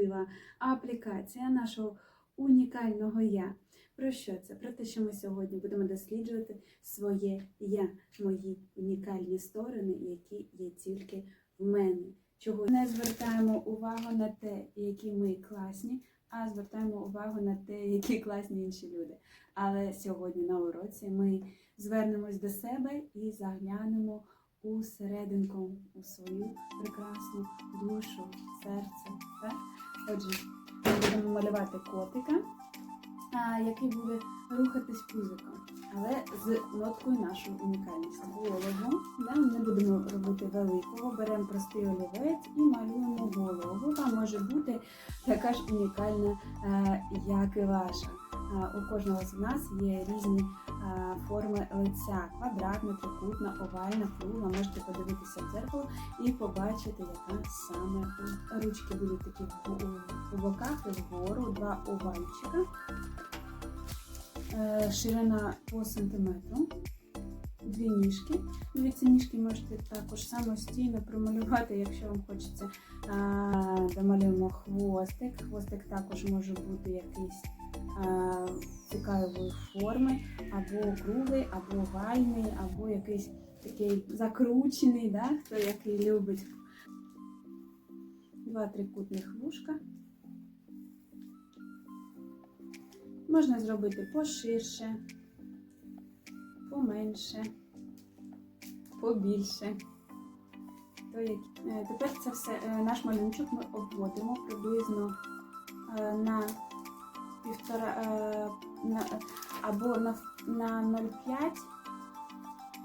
особлива аплікація нашого унікального я. Про що це? Про те, що ми сьогодні будемо досліджувати своє я, мої унікальні сторони, які є тільки в мене. Чого не звертаємо увагу на те, які ми класні, а звертаємо увагу на те, які класні інші люди. Але сьогодні на уроці ми звернемось до себе і заглянемо у серединку, у свою прекрасну душу, серце. Так? Отже, ми будемо малювати котика, який буде рухатись пузиком, але з ноткою нашої унікальності. Голову да, не будемо робити великого, беремо простий олівець і малюємо голову. Голова може бути така ж унікальна, е, як і ваша. У кожного з нас є різні форми лиця: квадратна, трикутна, овальна, кругла. Можете подивитися в дзеркало і побачити, яка саме ручки будуть такі у, боках і вгору, два овальчика. Е, Ширина по сантиметру. Дві ніжки. Дві ці ніжки можете також самостійно промалювати, якщо вам хочеться. Домалюємо хвостик. Хвостик також може бути якийсь цікавої форми, або круглий, або овальний, або якийсь такий закручений, да? хто який любить. Два трикутних вушка. Можна зробити поширше, поменше, побільше. Е, Тепер це все, е, наш малюнчик ми обводимо приблизно е, на півтора е, на, або на, на 0,5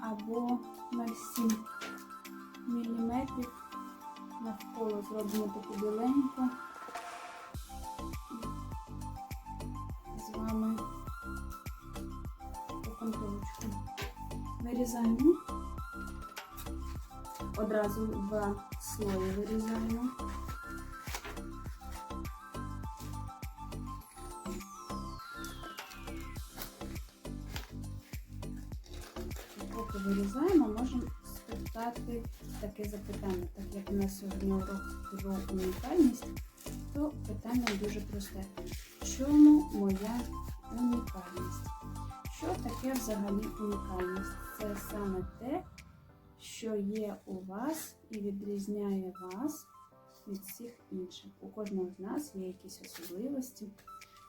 або 0,7 міліметрів. Навколо зробимо таку біленьку. З вами окантовочку. Вирізаємо. Одразу два слої вирізаємо. Таке запитання. Так як у нас сьогодні урок про унікальність, то питання дуже просте. В чому моя унікальність? Що таке взагалі унікальність? Це саме те, що є у вас і відрізняє вас від всіх інших. У кожного з нас є якісь особливості.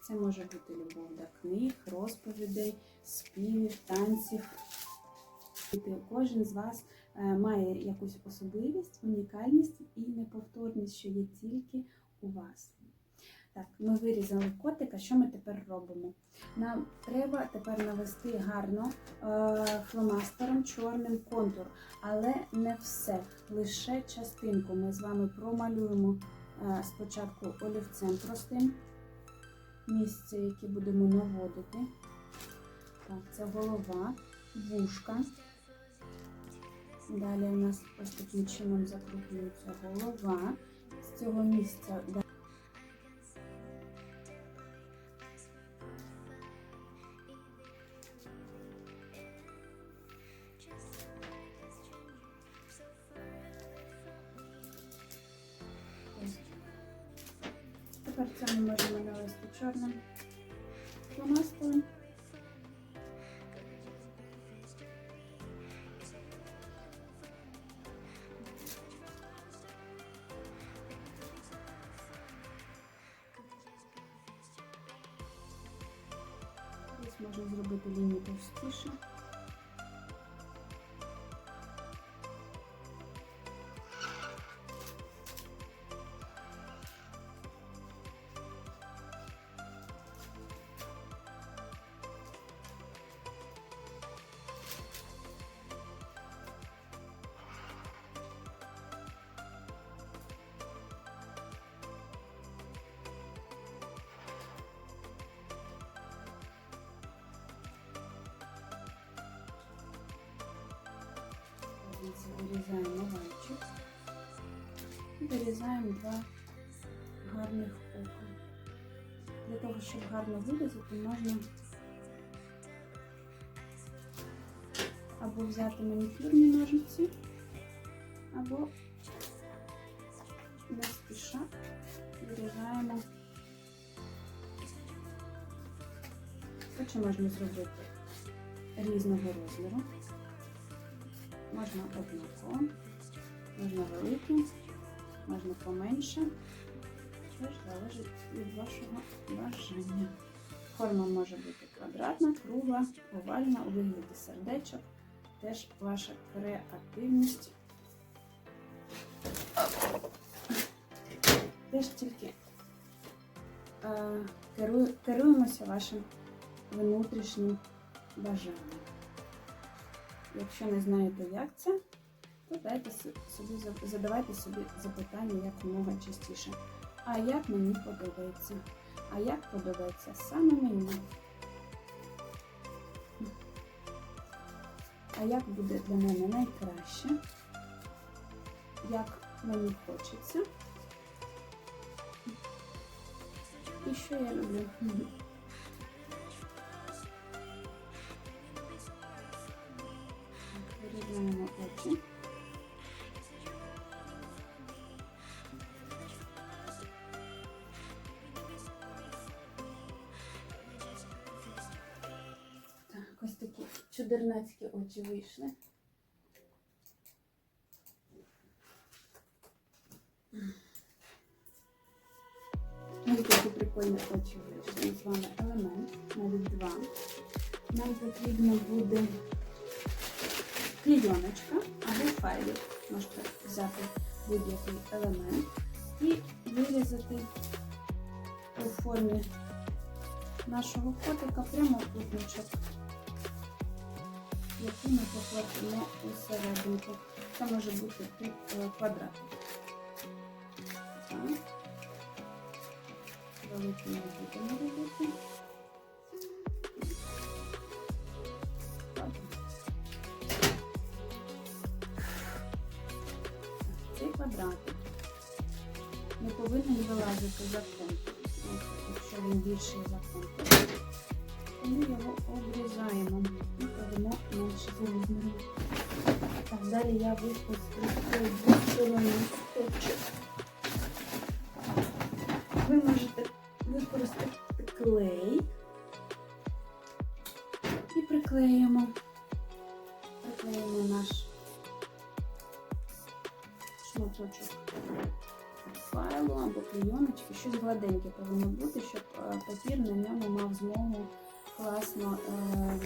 Це може бути любов до книг, розповідей, співів, танців. Кожен з вас має якусь особливість, унікальність і неповторність, що є тільки у вас. Так, ми вирізали котика. Що ми тепер робимо? Нам треба тепер навести гарно е, фломастером чорним контур, але не все, лише частинку. Ми з вами промалюємо е, спочатку олівцем простим місце, яке будемо наводити. Так, це голова, вушка. Далі у нас ось таким чином закріплюється голова. З цього місця. Тепер це ми можемо навести чорним фломастером. Дивіться, вирізаємо овальчик і вирізаємо два гарних ока. Для того, щоб гарно вирізати, можна або взяти манікюрні ножиці, або не спіша вирізаємо. Очі можна зробити різного розміру. Можна однаково, можна великі, можна поменше. Це ж залежить від вашого бажання. Форма може бути квадратна, кругла, овальна, у вигляді сердечок. Теж ваша креативність. Теж тільки е, керуємося вашим внутрішнім бажанням. Якщо не знаєте, як це, то дайте собі задавайте собі запитання якомога частіше. А як мені подобається? А як подобається саме мені? А як буде для мене найкраще? Як мені хочеться? І що я люблю? Так, ось такі чудернацькі очі вийшли. Ось такі прикольні очі вийшли. З вами елемент, навіть два. Нам потрібно буде клійоночка або файлик. Можете взяти будь-який елемент і вирізати у формі нашого котика прямокутничок, який ми покладемо у серединку. Це може бути під е, квадрат. Великий не будемо робити. За контур. Ось, Якщо він більший за то ми його обрізаємо і кладемо менше за розміром. Так, далі я двосторонній скотчик. Ви можете використати клей і приклеїмо. Приклеїмо наш шматочок файлу або клейоночки, щось гладеньке повинно бути, щоб е, папір на ньому мав змогу класно е,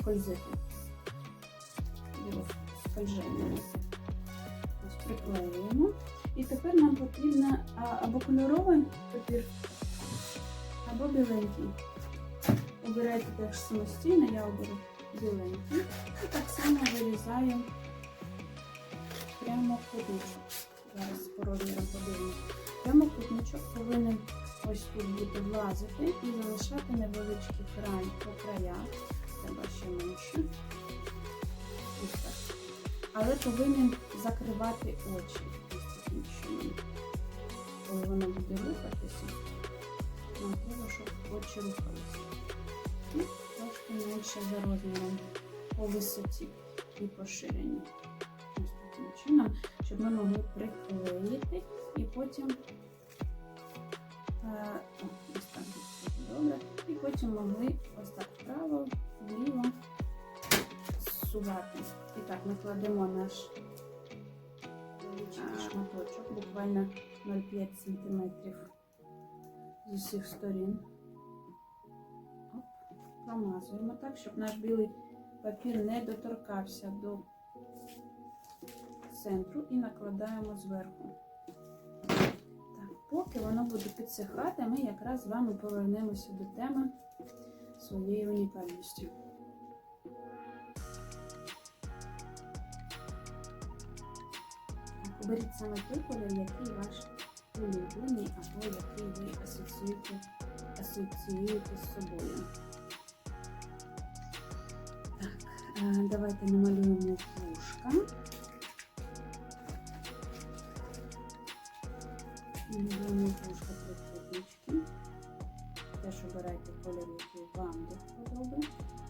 скользити. Його скольження. Ось приклеюємо. І тепер нам потрібно або кольоровий папір, або біленький. Обирайте теж самостійно, я оберу біленький. І так само вирізаю прямокутничок. Зараз по розмірам. Прямокутничок повинен ось тут бути влазити і залишати невеличкий край по краях. Треба ще менше. Але повинен закривати очі. Коли воно буде рухатися, нам щоб очі рухалися. І трошки менше за розміром по висоті і поширенню. Ось таким чином, щоб ми могли приклеїти і потім е, ось так добре. І потім могли ось так вправо, вліво зсувати. І так, ми кладемо наш шматочок, буквально 0,5 см з усіх сторін. Оп, промазуємо так, щоб наш білий папір не доторкався до центру і накладаємо зверху. Так, поки воно буде підсихати, ми якраз з вами повернемося до теми своєї унікальності. Так, оберіть саме той колір, який ваш улюблений, або який ви асоціюєте, асоціюєте з собою. Так, е, давайте намалюємо вушка. Намалюємо вушка трикутнички. Теж обирайте колір, який вам до вподоби.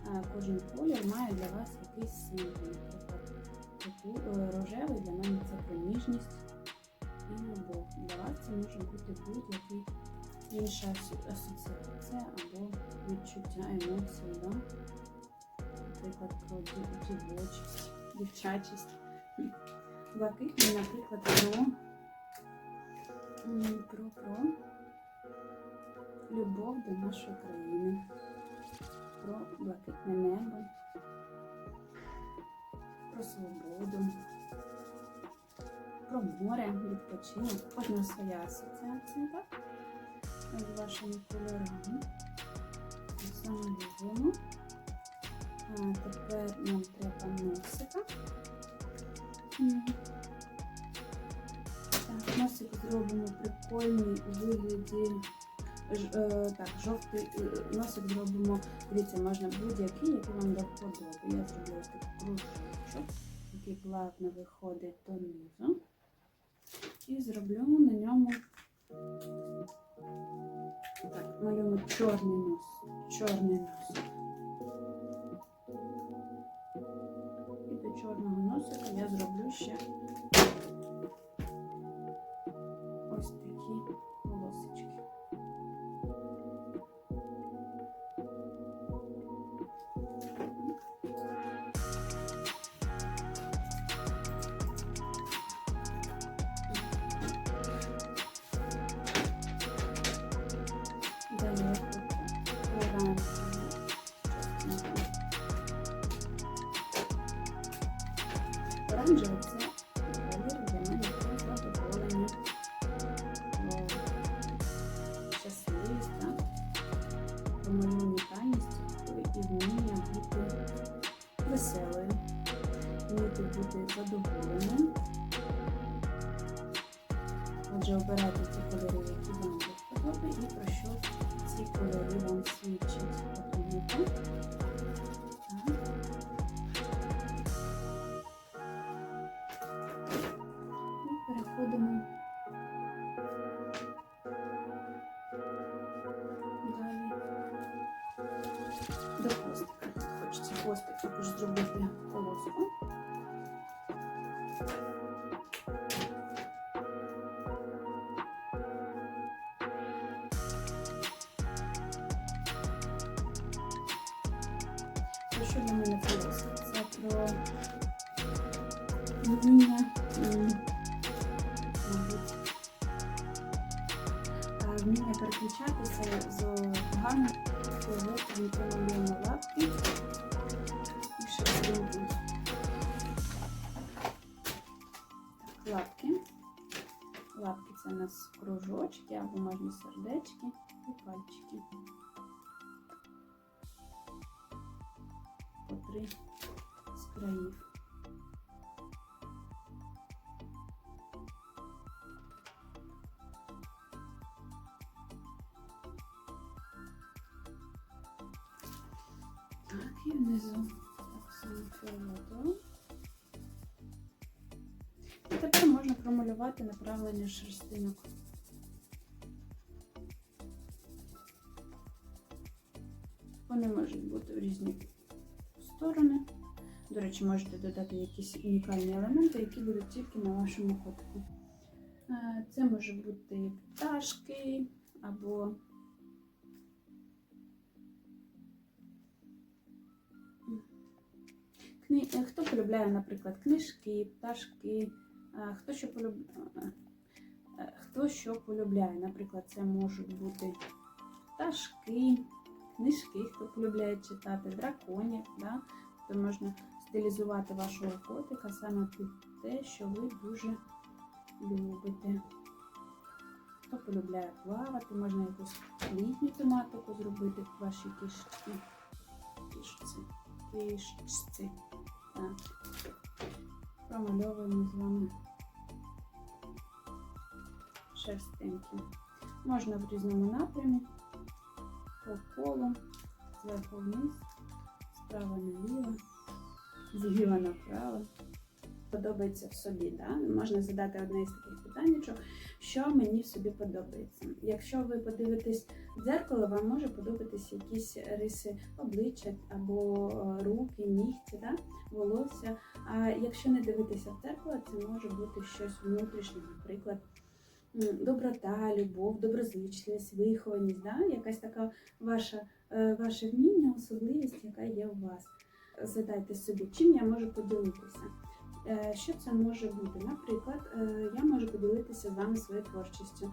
Е, Кожен колір має для вас якийсь символ. Наприклад, е, рожевий для мене це про ніжність, і любов. Для вас це може бути будь-який інша асоціація або відчуття емоцій, да? наприклад, про дів- дівочість, дівчачість. Блакитний, наприклад, про, м, про, любов до нашої країни, про блакитне небо, про свободу, про море, відпочинок. Кожна своя асоціація, так? З вашими кольорами. А тепер нам треба носика. Носик зробимо прикольний у вигляді. ж- е, Так, жовтий носик зробимо. Дивіться, можна будь-який, який вам до. Я зроблю такий кружочок, який плавно виходить донизу. І зроблю на ньому так, малюємо чорний нос. Чорний нос. І до чорного носика я зроблю ще ось вміти бути задоволеним. Отже, обирайте ті кольори, які вам до і про що ці кольори вам свідчать. Що для мене полоска? Це про вміння, вміння переключатися з гарних ми промалюємо лапки і. Так, лапки. Лапки це у нас кружочки або можна сердечки і пальчики. По три з країв. Так, і внизу так. І тепер можна промалювати направлення шерстинок. Вони можуть бути в різні сторони. До речі, можете додати якісь унікальні елементи, які будуть тільки на вашому котику. Е, Це може бути пташки або е, Хто полюбляє, наприклад, книжки, пташки, хто що полюбляє, хто що полюбляє. Наприклад, це можуть бути пташки, книжки, хто полюбляє читати, драконів. Да? То можна стилізувати вашого котика саме під те, що ви дуже любите. Хто полюбляє плавати, можна якусь літню тематику зробити в вашій кишці. Кишці. Кишці. Так. Промальовуємо з вами шерстинки. Можна в різному напрямі, по колу, зверху вниз, справа наліво, зліва направо. Подобається в собі, да? можна задати одне із таких питання, що мені в собі подобається. Якщо ви подивитесь в дзеркало, вам може подобатись якісь риси обличчя або е, руки, нігті, да? волосся. А якщо не дивитися в дзеркало, це може бути щось внутрішнє, наприклад. Доброта, любов, доброзичливість, вихованість, да? якась така ваша, е, ваше вміння, особливість, яка є у вас. Задайте собі, чим я можу поділитися. Е, Що це може бути? Наприклад, е, я можу поділитися з вами своєю творчістю,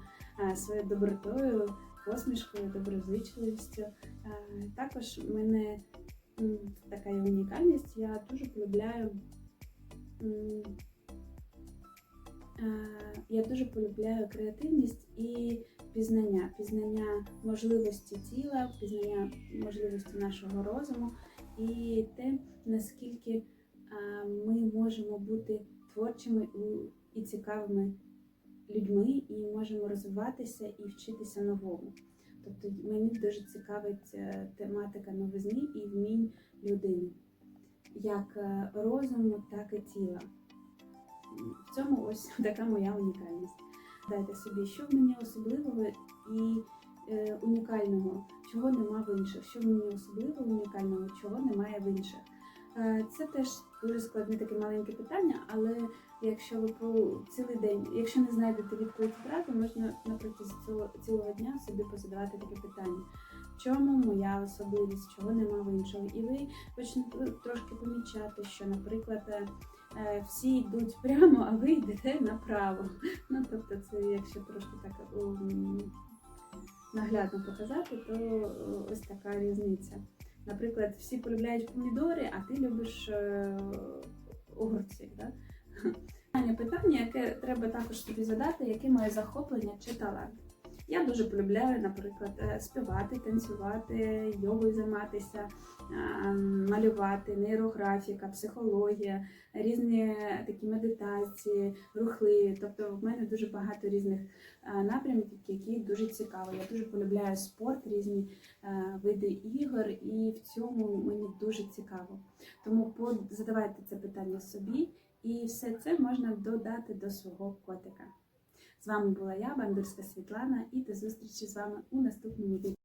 своєю добротою, посмішкою, доброзичливістю. Також в мене така унікальність. Я дуже полюбляю. Е, Я дуже полюбляю креативність і пізнання, пізнання можливості тіла, пізнання можливості нашого розуму і те, наскільки ми можемо бути творчими і цікавими людьми, і можемо розвиватися і вчитися новому. Тобто мені дуже цікавить е, тематика новизни і вмінь людини, як е, розуму, так і тіла. В цьому ось така моя унікальність. Дайте собі, що в мені особливого і е, унікального, чого нема в інших, що в мені особливого унікального, чого немає в інших. Е, Це теж дуже складне таке маленьке питання, але якщо ви по цілий день, якщо не знайдете відповідь одразу, можна наприкінці цього цілого дня собі позадавати таке питання. В чому моя особливість, чого нема в іншого? І ви почнете трошки помічати, що, наприклад, е, всі йдуть прямо, а ви йдете направо. Ну тобто, це якщо трошки так наглядно показати, то е, ось така різниця. Наприклад, всі полюбляють помідори, а ти любиш е, огурці. Да? Питання, яке треба також собі задати, яке моє захоплення чи талант. Я дуже полюбляю, наприклад, е, співати, танцювати, йогою займатися, е, малювати, нейрографіка, психологія, різні такі медитації, рухливі. Тобто в мене дуже багато різних е, напрямків, які дуже цікаві. Я дуже полюбляю спорт, різні види ігор, і в цьому мені дуже цікаво. Тому задавайте це питання собі, і все це можна додати до свого котика. З вами була я, Бандурська Світлана, і до зустрічі з вами у наступному відео.